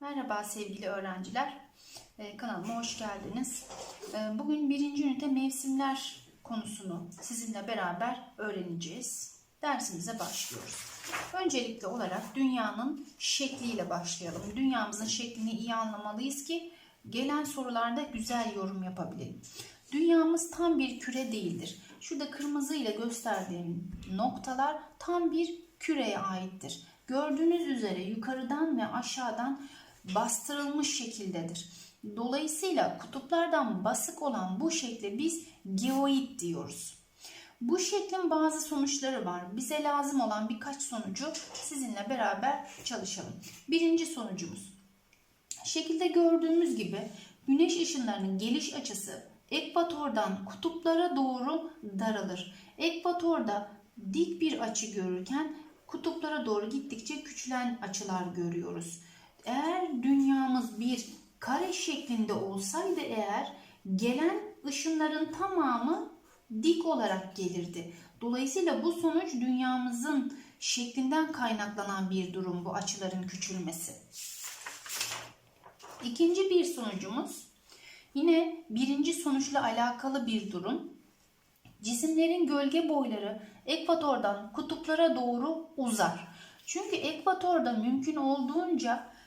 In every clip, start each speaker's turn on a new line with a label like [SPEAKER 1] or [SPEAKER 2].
[SPEAKER 1] Merhaba sevgili öğrenciler. Ee, kanalıma hoş geldiniz. Ee, bugün birinci ünite mevsimler konusunu sizinle beraber öğreneceğiz. Dersimize başlıyoruz. Öncelikli olarak dünyanın şekliyle başlayalım. Dünyamızın şeklini iyi anlamalıyız ki gelen sorularda güzel yorum yapabilelim. Dünyamız tam bir küre değildir. Şurada kırmızı ile gösterdiğim noktalar tam bir küreye aittir. Gördüğünüz üzere yukarıdan ve aşağıdan bastırılmış şekildedir. Dolayısıyla kutuplardan basık olan bu şekle biz geoid diyoruz. Bu şeklin bazı sonuçları var. Bize lazım olan birkaç sonucu sizinle beraber çalışalım. Birinci sonucumuz. Şekilde gördüğümüz gibi güneş ışınlarının geliş açısı ekvatordan kutuplara doğru daralır. Ekvatorda dik bir açı görürken kutuplara doğru gittikçe küçülen açılar görüyoruz. Eğer dünyamız bir kare şeklinde olsaydı eğer gelen ışınların tamamı dik olarak gelirdi. Dolayısıyla bu sonuç dünyamızın şeklinden kaynaklanan bir durum bu açıların küçülmesi. İkinci bir sonucumuz yine birinci sonuçla alakalı bir durum. Cisimlerin gölge boyları ekvatordan kutuplara doğru uzar. Çünkü ekvatorda mümkün olduğunca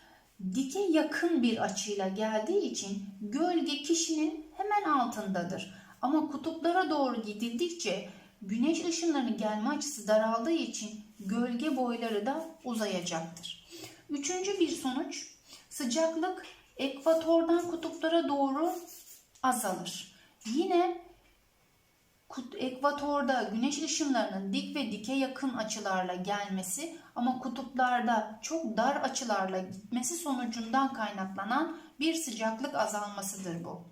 [SPEAKER 1] dike yakın bir açıyla geldiği için gölge kişinin hemen altındadır. Ama kutuplara doğru gidildikçe güneş ışınlarının gelme açısı daraldığı için gölge boyları da uzayacaktır. Üçüncü bir sonuç sıcaklık ekvatordan kutuplara doğru azalır. Yine ekvatorda güneş ışınlarının dik ve dike yakın açılarla gelmesi ama kutuplarda çok dar açılarla gitmesi sonucundan kaynaklanan bir sıcaklık azalmasıdır bu.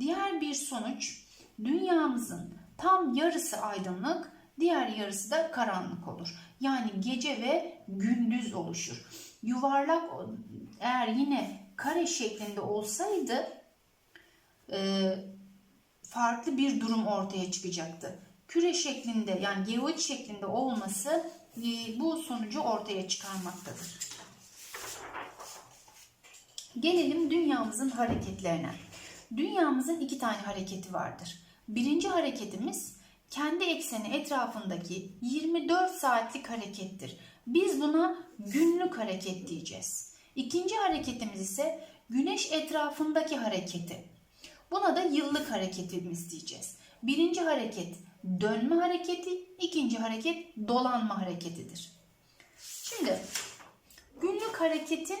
[SPEAKER 1] Diğer bir sonuç dünyamızın tam yarısı aydınlık, diğer yarısı da karanlık olur. Yani gece ve gündüz oluşur. Yuvarlak eğer yine kare şeklinde olsaydı e, farklı bir durum ortaya çıkacaktı. Küre şeklinde yani geoid şeklinde olması bu sonucu ortaya çıkarmaktadır. Gelelim dünyamızın hareketlerine. Dünyamızın iki tane hareketi vardır. Birinci hareketimiz kendi ekseni etrafındaki 24 saatlik harekettir. Biz buna günlük hareket diyeceğiz. İkinci hareketimiz ise güneş etrafındaki hareketi. Buna da yıllık hareketimiz diyeceğiz. Birinci hareket dönme hareketi, ikinci hareket dolanma hareketidir. Şimdi günlük hareketin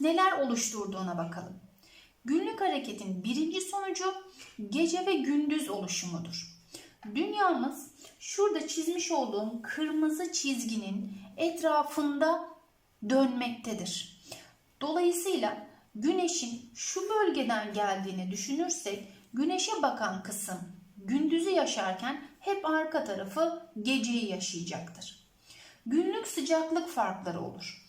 [SPEAKER 1] neler oluşturduğuna bakalım. Günlük hareketin birinci sonucu gece ve gündüz oluşumudur. Dünyamız şurada çizmiş olduğum kırmızı çizginin etrafında dönmektedir. Dolayısıyla güneşin şu bölgeden geldiğini düşünürsek güneşe bakan kısım gündüzü yaşarken hep arka tarafı geceyi yaşayacaktır. Günlük sıcaklık farkları olur.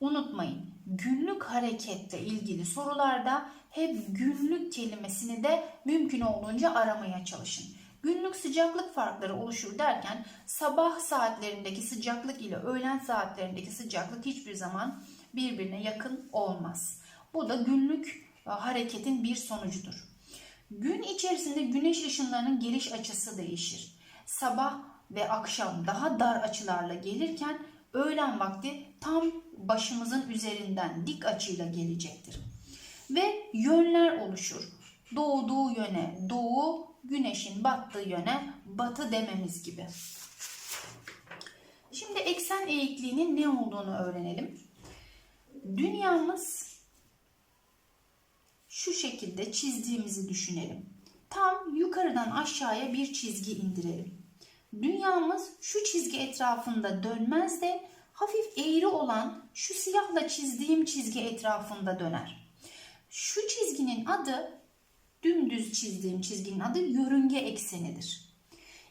[SPEAKER 1] Unutmayın günlük hareketle ilgili sorularda hep günlük kelimesini de mümkün olduğunca aramaya çalışın. Günlük sıcaklık farkları oluşur derken sabah saatlerindeki sıcaklık ile öğlen saatlerindeki sıcaklık hiçbir zaman birbirine yakın olmaz. Bu da günlük hareketin bir sonucudur. Gün içerisinde güneş ışınlarının geliş açısı değişir. Sabah ve akşam daha dar açılarla gelirken öğlen vakti tam başımızın üzerinden dik açıyla gelecektir. Ve yönler oluşur. Doğduğu yöne doğu, güneşin battığı yöne batı dememiz gibi. Şimdi eksen eğikliğinin ne olduğunu öğrenelim. Dünyamız şu şekilde çizdiğimizi düşünelim. Tam yukarıdan aşağıya bir çizgi indirelim. Dünyamız şu çizgi etrafında dönmez de hafif eğri olan şu siyahla çizdiğim çizgi etrafında döner. Şu çizginin adı dümdüz çizdiğim çizginin adı yörünge eksenidir.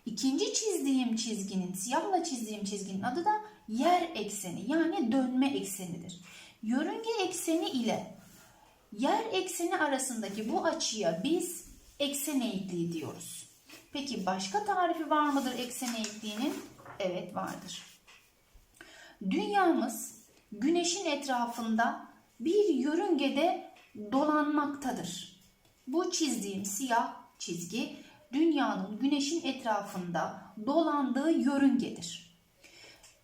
[SPEAKER 1] İkinci çizdiğim çizginin, siyahla çizdiğim çizginin adı da yer ekseni yani dönme eksenidir. Yörünge ekseni ile yer ekseni arasındaki bu açıya biz eksen eğikliği diyoruz. Peki başka tarifi var mıdır eksen eğikliğinin? Evet vardır. Dünyamız güneşin etrafında bir yörüngede dolanmaktadır. Bu çizdiğim siyah çizgi dünyanın güneşin etrafında dolandığı yörüngedir.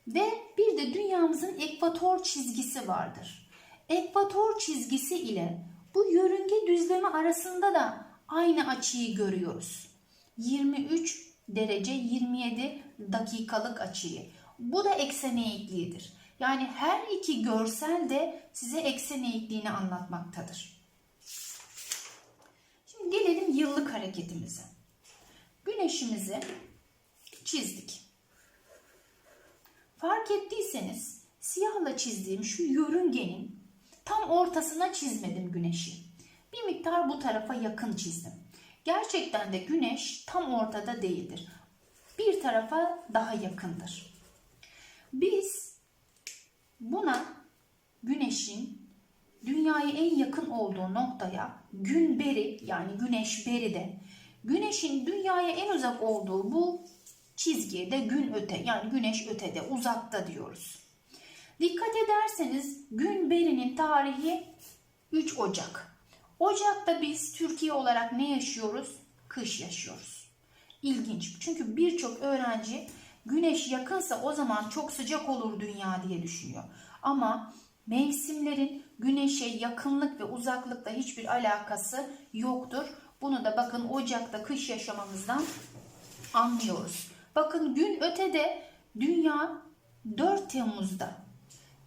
[SPEAKER 1] Ve bir de dünyamızın ekvator çizgisi vardır. Ekvator çizgisi ile bu yörünge düzlemi arasında da aynı açıyı görüyoruz. 23 derece 27 dakikalık açıyı. Bu da eksen eğikliğidir. Yani her iki görsel de size eksen eğikliğini anlatmaktadır. Şimdi gelelim yıllık hareketimize. Güneşimizi çizdik. Fark ettiyseniz siyahla çizdiğim şu yörüngenin tam ortasına çizmedim güneşi. Bir miktar bu tarafa yakın çizdim. Gerçekten de güneş tam ortada değildir. Bir tarafa daha yakındır. Biz buna güneşin dünyaya en yakın olduğu noktaya gün beri yani güneş beride güneşin dünyaya en uzak olduğu bu çizgiye de gün öte yani güneş ötede uzakta diyoruz. Dikkat ederseniz gün berinin tarihi 3 Ocak. Ocak'ta biz Türkiye olarak ne yaşıyoruz? Kış yaşıyoruz. İlginç. Çünkü birçok öğrenci güneş yakınsa o zaman çok sıcak olur dünya diye düşünüyor. Ama mevsimlerin güneşe yakınlık ve uzaklıkla hiçbir alakası yoktur. Bunu da bakın Ocak'ta kış yaşamamızdan anlıyoruz. Bakın gün ötede dünya 4 Temmuz'da.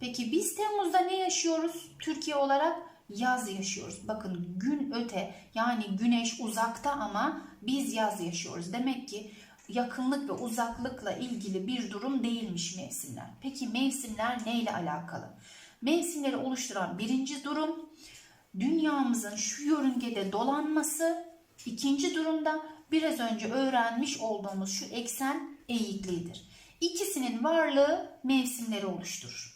[SPEAKER 1] Peki biz Temmuz'da ne yaşıyoruz? Türkiye olarak yaz yaşıyoruz. Bakın gün öte yani güneş uzakta ama biz yaz yaşıyoruz. Demek ki yakınlık ve uzaklıkla ilgili bir durum değilmiş mevsimler. Peki mevsimler neyle alakalı? Mevsimleri oluşturan birinci durum dünyamızın şu yörüngede dolanması. İkinci durumda biraz önce öğrenmiş olduğumuz şu eksen eğikliğidir. İkisinin varlığı mevsimleri oluşturur.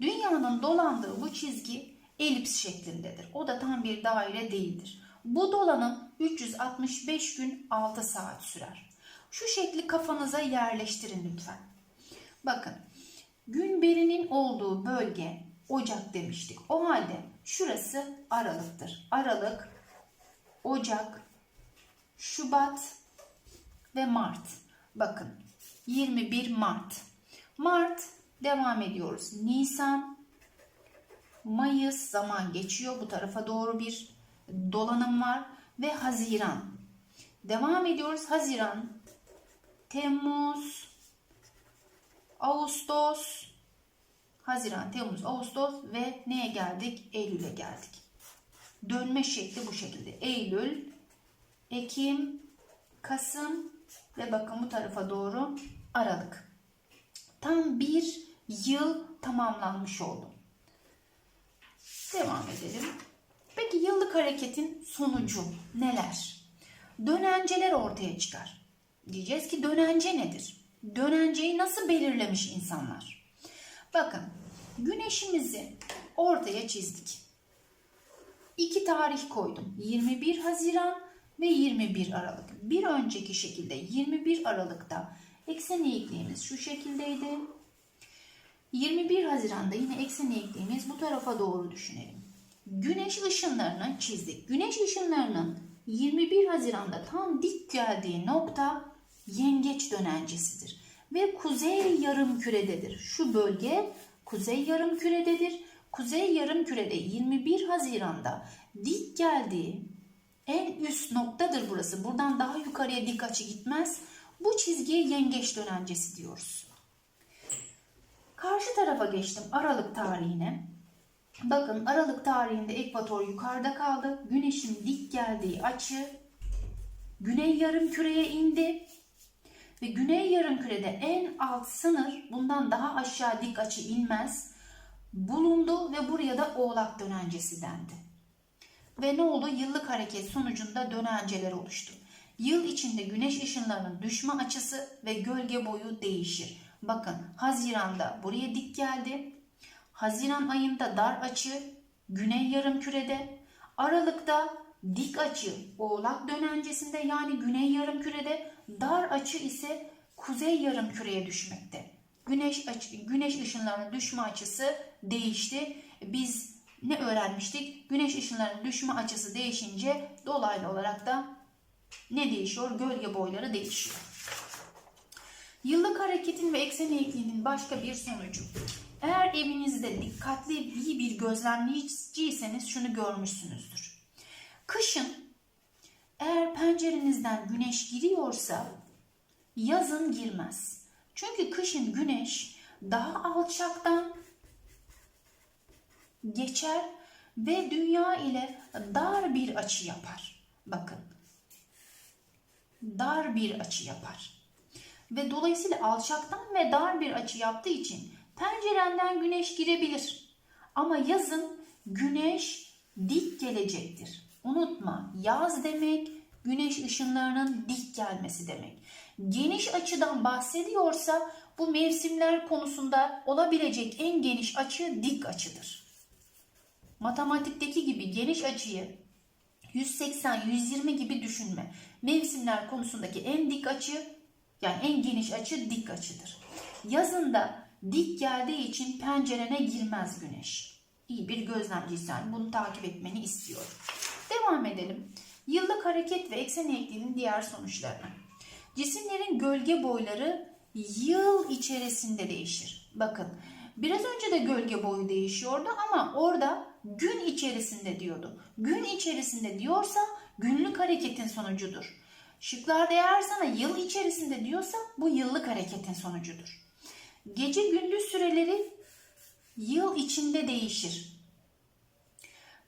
[SPEAKER 1] Dünyanın dolandığı bu çizgi elips şeklindedir. O da tam bir daire değildir. Bu dolanım 365 gün 6 saat sürer. Şu şekli kafanıza yerleştirin lütfen. Bakın gün berinin olduğu bölge Ocak demiştik. O halde şurası Aralık'tır. Aralık, Ocak, Şubat ve Mart. Bakın 21 Mart. Mart devam ediyoruz. Nisan, Mayıs zaman geçiyor. Bu tarafa doğru bir dolanım var ve Haziran. Devam ediyoruz. Haziran, Temmuz, Ağustos, Haziran, Temmuz, Ağustos ve neye geldik? Eylül'e geldik. Dönme şekli bu şekilde. Eylül, Ekim, Kasım ve bakın bu tarafa doğru Aralık. Tam bir yıl tamamlanmış oldu. Devam edelim. Peki yıllık hareketin sonucu neler? Dönenceler ortaya çıkar. Diyeceğiz ki dönence nedir? Dönenceyi nasıl belirlemiş insanlar? Bakın güneşimizi ortaya çizdik. İki tarih koydum. 21 Haziran ve 21 Aralık. Bir önceki şekilde 21 Aralık'ta eksen eğikliğimiz şu şekildeydi. 21 Haziran'da yine eksen eğikliğimiz bu tarafa doğru düşünelim. Güneş ışınlarını çizdik. Güneş ışınlarının 21 Haziran'da tam dik geldiği nokta yengeç dönencesidir. Ve kuzey yarım kürededir. Şu bölge kuzey yarım kürededir. Kuzey yarım kürede 21 Haziran'da dik geldiği en üst noktadır burası. Buradan daha yukarıya dik açı gitmez. Bu çizgiye yengeç dönencesi diyoruz. Karşı tarafa geçtim Aralık tarihine. Bakın Aralık tarihinde ekvator yukarıda kaldı. Güneşin dik geldiği açı güney yarım küreye indi. Ve güney yarım kürede en alt sınır bundan daha aşağı dik açı inmez. Bulundu ve buraya da oğlak dönencesi dendi. Ve ne oldu? Yıllık hareket sonucunda dönenceler oluştu. Yıl içinde güneş ışınlarının düşme açısı ve gölge boyu değişir. Bakın Haziran'da buraya dik geldi. Haziran ayında dar açı güney yarım kürede. Aralıkta dik açı oğlak dönencesinde yani güney yarım kürede. Dar açı ise kuzey yarım küreye düşmekte. Güneş, açı, güneş ışınlarının düşme açısı değişti. biz ne öğrenmiştik? Güneş ışınlarının düşme açısı değişince dolaylı olarak da ne değişiyor? Gölge boyları değişiyor. Yıllık hareketin ve eksen eğikliğinin başka bir sonucu. Eğer evinizde dikkatli iyi bir gözlemleyiciyseniz şunu görmüşsünüzdür. Kışın eğer pencerenizden güneş giriyorsa yazın girmez. Çünkü kışın güneş daha alçaktan geçer ve dünya ile dar bir açı yapar. Bakın. Dar bir açı yapar. Ve dolayısıyla alçaktan ve dar bir açı yaptığı için pencerenden güneş girebilir. Ama yazın güneş dik gelecektir. Unutma yaz demek güneş ışınlarının dik gelmesi demek. Geniş açıdan bahsediyorsa bu mevsimler konusunda olabilecek en geniş açı dik açıdır. Matematikteki gibi geniş açıyı 180-120 gibi düşünme. Mevsimler konusundaki en dik açı yani en geniş açı dik açıdır. Yazında dik geldiği için pencerene girmez güneş. İyi bir gözlemciysen bunu takip etmeni istiyorum. Devam edelim. Yıllık hareket ve eksen eğikliğinin diğer sonuçlarına. Cisimlerin gölge boyları yıl içerisinde değişir. Bakın biraz önce de gölge boyu değişiyordu ama orada gün içerisinde diyordu. Gün içerisinde diyorsa günlük hareketin sonucudur. Şıklarda eğer sana yıl içerisinde diyorsa bu yıllık hareketin sonucudur. Gece gündüz süreleri yıl içinde değişir.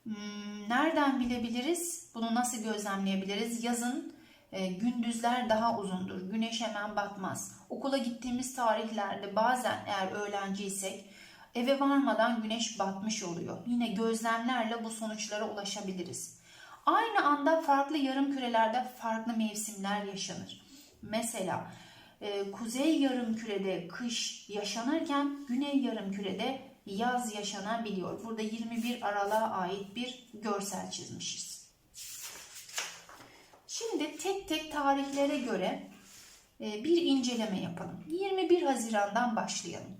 [SPEAKER 1] Hmm, nereden bilebiliriz? Bunu nasıl gözlemleyebiliriz? Yazın e, gündüzler daha uzundur. Güneş hemen batmaz. Okula gittiğimiz tarihlerde bazen eğer öğrenciysek eve varmadan güneş batmış oluyor. Yine gözlemlerle bu sonuçlara ulaşabiliriz. Aynı anda farklı yarım kürelerde farklı mevsimler yaşanır. Mesela e, kuzey yarım kürede kış yaşanırken güney yarım kürede yaz yaşanabiliyor. Burada 21 Aralık'a ait bir görsel çizmişiz. Şimdi tek tek tarihlere göre e, bir inceleme yapalım. 21 Haziran'dan başlayalım.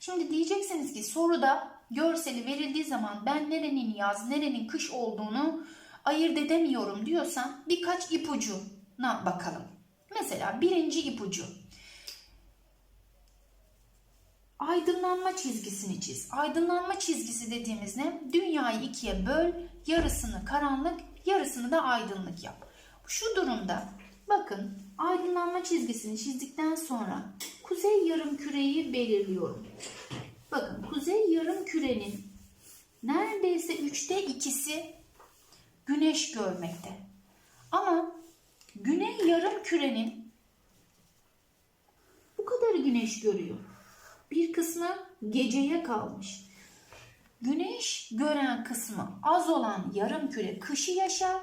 [SPEAKER 1] Şimdi diyeceksiniz ki soruda görseli verildiği zaman ben nerenin yaz, nerenin kış olduğunu ayırt edemiyorum diyorsan birkaç ipucuna bakalım. Mesela birinci ipucu. Aydınlanma çizgisini çiz. Aydınlanma çizgisi dediğimiz ne? Dünyayı ikiye böl, yarısını karanlık, yarısını da aydınlık yap. Şu durumda bakın aydınlanma çizgisini çizdikten sonra kuzey yarım küreyi belirliyorum. Bakın kuzey yarım kürenin neredeyse üçte ikisi güneş görmekte. Ama güney yarım kürenin bu kadar güneş görüyor. Bir kısmı geceye kalmış. Güneş gören kısmı az olan yarım küre kışı yaşar.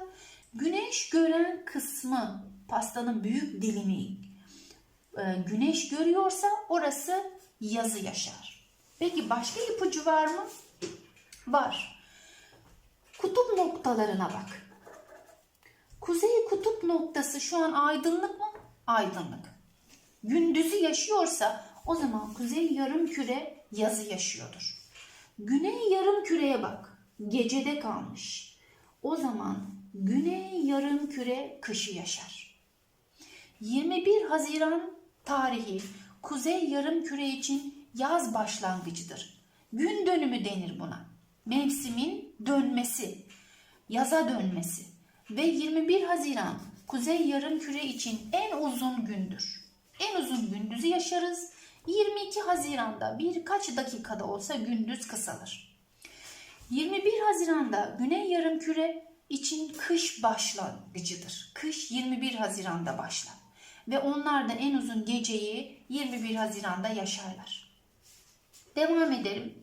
[SPEAKER 1] Güneş gören kısmı pastanın büyük dilimi e, güneş görüyorsa orası yazı yaşar. Peki başka ipucu var mı? Var. Kutup noktalarına bak. Kuzey kutup noktası şu an aydınlık mı? Aydınlık. Gündüzü yaşıyorsa o zaman kuzey yarım küre yazı yaşıyordur. Güney yarım küreye bak. Gecede kalmış. O zaman güney yarım küre kışı yaşar. 21 Haziran tarihi kuzey yarım küre için yaz başlangıcıdır. Gün dönümü denir buna. Mevsimin dönmesi, yaza dönmesi ve 21 Haziran kuzey yarım küre için en uzun gündür. En uzun gündüzü yaşarız. 22 Haziran'da birkaç dakikada olsa gündüz kısalır. 21 Haziran'da Güney Yarımküre için kış başlangıcıdır. Kış 21 Haziran'da başlar ve onlar da en uzun geceyi 21 Haziran'da yaşarlar. Devam edelim.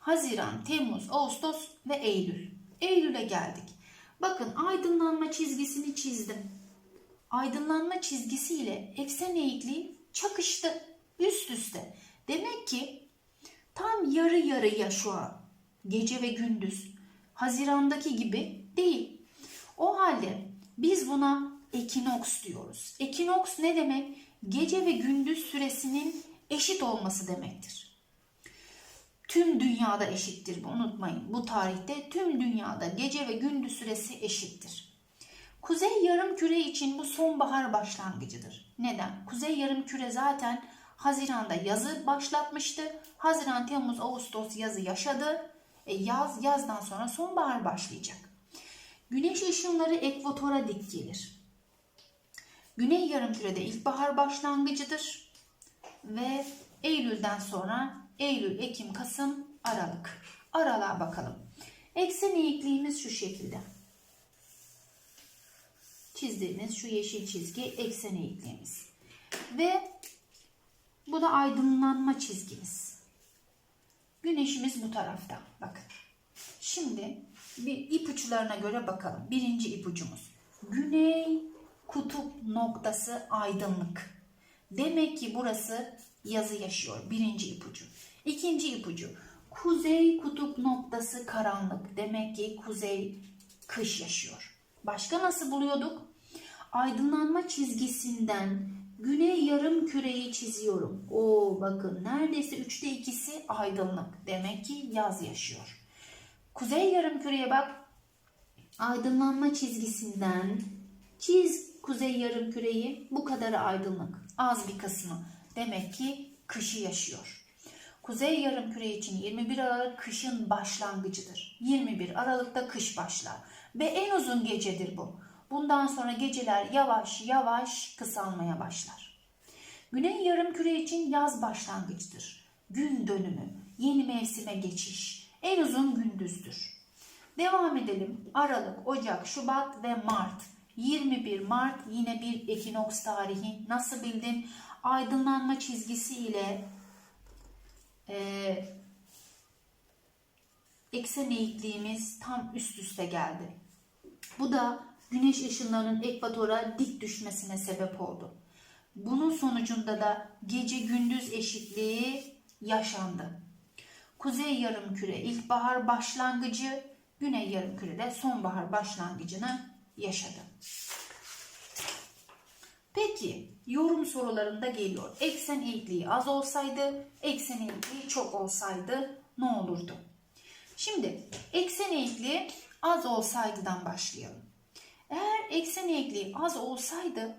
[SPEAKER 1] Haziran, Temmuz, Ağustos ve Eylül. Eylül'e geldik. Bakın aydınlanma çizgisini çizdim. Aydınlanma çizgisiyle eksen eğikliği çakıştı üst üste. Demek ki tam yarı yarıya şu an gece ve gündüz Haziran'daki gibi değil. O halde biz buna ekinoks diyoruz. Ekinoks ne demek? Gece ve gündüz süresinin eşit olması demektir. Tüm dünyada eşittir. Unutmayın. Bu tarihte tüm dünyada gece ve gündüz süresi eşittir. Kuzey yarım küre için bu sonbahar başlangıcıdır. Neden? Kuzey yarım küre zaten Haziran'da yazı başlatmıştı. Haziran, Temmuz, Ağustos yazı yaşadı. E yaz, yazdan sonra sonbahar başlayacak. Güneş ışınları ekvatora dik gelir. Güney yarımkürede ilkbahar başlangıcıdır ve Eylül'den sonra Eylül, Ekim, Kasım, Aralık. Aralığa bakalım. Eksen eğikliğimiz şu şekilde. Çizdiğimiz şu yeşil çizgi eksen eğikliğimiz. Ve bu da aydınlanma çizgimiz. Güneşimiz bu tarafta. Bakın. Şimdi bir ipuçlarına göre bakalım. Birinci ipucumuz. Güney kutup noktası aydınlık. Demek ki burası yazı yaşıyor. Birinci ipucu. İkinci ipucu. Kuzey kutup noktası karanlık. Demek ki kuzey kış yaşıyor. Başka nasıl buluyorduk? Aydınlanma çizgisinden güney yarım küreyi çiziyorum. Oo bakın neredeyse üçte ikisi aydınlık. Demek ki yaz yaşıyor. Kuzey yarım küreye bak. Aydınlanma çizgisinden çiz kuzey yarım küreyi. Bu kadarı aydınlık. Az bir kısmı. Demek ki kışı yaşıyor. Kuzey yarım küre için 21 Aralık kışın başlangıcıdır. 21 Aralık'ta kış başlar ve en uzun gecedir bu. Bundan sonra geceler yavaş yavaş kısalmaya başlar. Güney yarım küre için yaz başlangıcıdır. Gün dönümü, yeni mevsime geçiş, en uzun gündüzdür. Devam edelim. Aralık, Ocak, Şubat ve Mart. 21 Mart yine bir ekinoks tarihi. Nasıl bildin? Aydınlanma çizgisi ile e, eksen eğikliğimiz tam üst üste geldi. Bu da güneş ışınlarının ekvatora dik düşmesine sebep oldu. Bunun sonucunda da gece gündüz eşitliği yaşandı. Kuzey yarımküre ilkbahar başlangıcı, güney yarımkürede sonbahar başlangıcını yaşadı. Peki yorum sorularında geliyor. Eksen eğikliği az olsaydı, eksen eğikliği çok olsaydı ne olurdu? Şimdi eksen eğikliği az olsaydıdan başlayalım. Eğer eksen eğikliği az olsaydı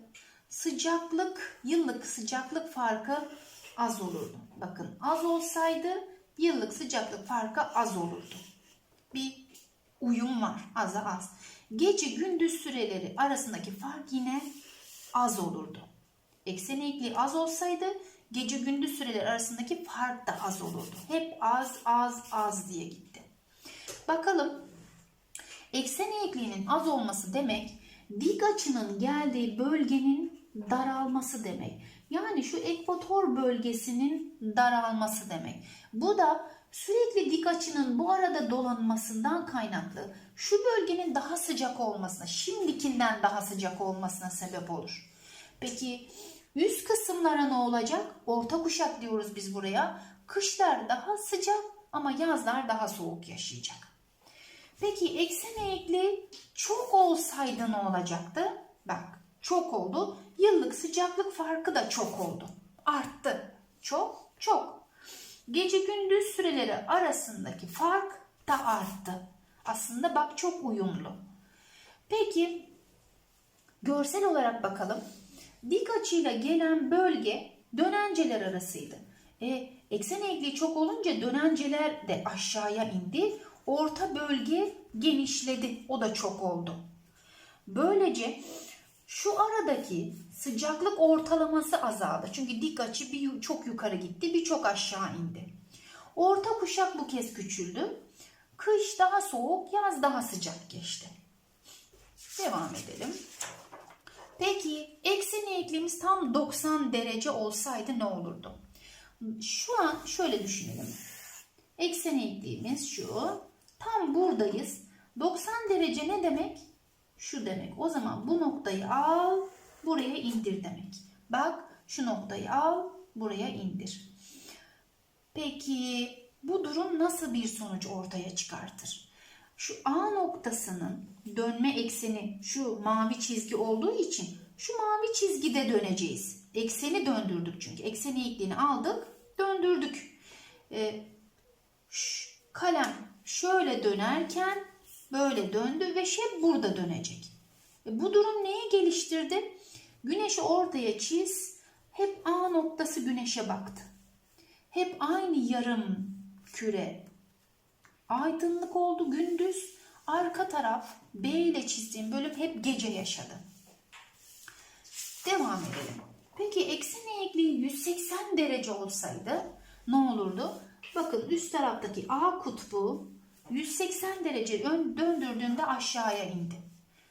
[SPEAKER 1] sıcaklık, yıllık sıcaklık farkı az olurdu. Bakın az olsaydı yıllık sıcaklık farkı az olurdu. Bir uyum var aza az. Gece gündüz süreleri arasındaki fark yine az olurdu. Eksen eğikliği az olsaydı gece gündüz süreleri arasındaki fark da az olurdu. Hep az az az diye gitti. Bakalım eksen eğikliğinin az olması demek dik açının geldiği bölgenin daralması demek. Yani şu ekvator bölgesinin daralması demek. Bu da sürekli dik açının bu arada dolanmasından kaynaklı şu bölgenin daha sıcak olmasına, şimdikinden daha sıcak olmasına sebep olur. Peki üst kısımlara ne olacak? Orta kuşak diyoruz biz buraya. Kışlar daha sıcak ama yazlar daha soğuk yaşayacak. Peki eksen eğikliği çok olsaydı ne olacaktı? Bak çok oldu. Yıllık sıcaklık farkı da çok oldu. Arttı. Çok çok. Gece gündüz süreleri arasındaki fark da arttı. Aslında bak çok uyumlu. Peki görsel olarak bakalım. Dik açıyla gelen bölge dönenceler arasıydı. E, eksen eğikliği çok olunca dönenceler de aşağıya indi. Orta bölge genişledi. O da çok oldu. Böylece şu aradaki sıcaklık ortalaması azaldı. Çünkü dik açı bir çok yukarı gitti, bir çok aşağı indi. Orta kuşak bu kez küçüldü. Kış daha soğuk, yaz daha sıcak geçti. Devam edelim. Peki eksen eğikliğimiz tam 90 derece olsaydı ne olurdu? Şu an şöyle düşünelim. Eksen eğikliğimiz şu. Tam buradayız. 90 derece ne demek? Şu demek. O zaman bu noktayı al, buraya indir demek. Bak şu noktayı al, buraya indir. Peki bu durum nasıl bir sonuç ortaya çıkartır? Şu A noktasının dönme ekseni şu mavi çizgi olduğu için şu mavi çizgide döneceğiz. Ekseni döndürdük çünkü. Eksen eğikliğini aldık, döndürdük. Ee, kalem şöyle dönerken böyle döndü ve şey burada dönecek. E, bu durum neyi geliştirdi? Güneşi ortaya çiz. Hep A noktası güneşe baktı. Hep aynı yarım küre. Aydınlık oldu gündüz. Arka taraf B ile çizdiğim bölüm hep gece yaşadı. Devam edelim. Peki eksen eğikliği 180 derece olsaydı ne olurdu? Bakın üst taraftaki A kutbu 180 derece ön döndürdüğümde aşağıya indi.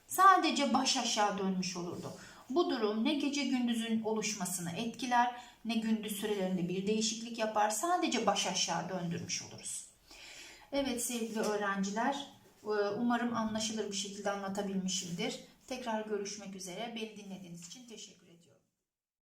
[SPEAKER 1] Sadece baş aşağı dönmüş olurdu. Bu durum ne gece gündüzün oluşmasını etkiler ne gündüz sürelerinde bir değişiklik yapar. Sadece baş aşağı döndürmüş oluruz. Evet sevgili öğrenciler, e, umarım anlaşılır bir şekilde anlatabilmişimdir. Tekrar görüşmek üzere. Beni dinlediğiniz için teşekkür